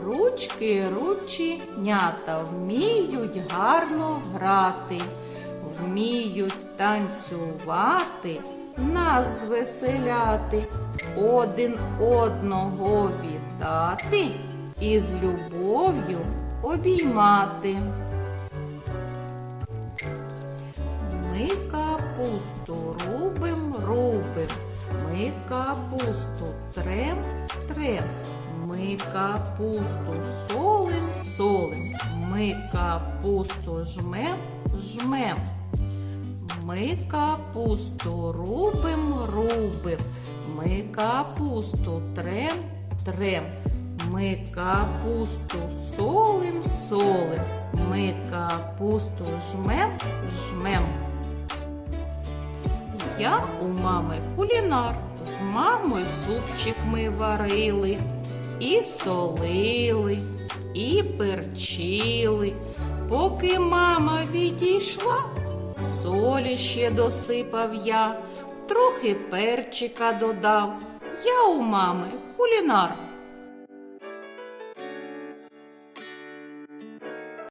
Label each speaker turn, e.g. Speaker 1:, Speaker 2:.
Speaker 1: Ручки рученята вміють гарно грати, вміють танцювати, нас звеселяти, один одного вітати і з любов'ю обіймати. Ми капусту рубим, рубим, ми капусту трем, трем, ми капусту солим, солим, ми капусту жмем, жмем. Ми капусту рубим, рубим, ми капусту трем, трем, ми капусту солим, солим, ми капусту жмем, жмем. Я у мами кулінар, з мамою супчик ми варили, і солили, і перчили. Поки мама відійшла, солі ще досипав я, трохи перчика додав. Я у мами кулінар,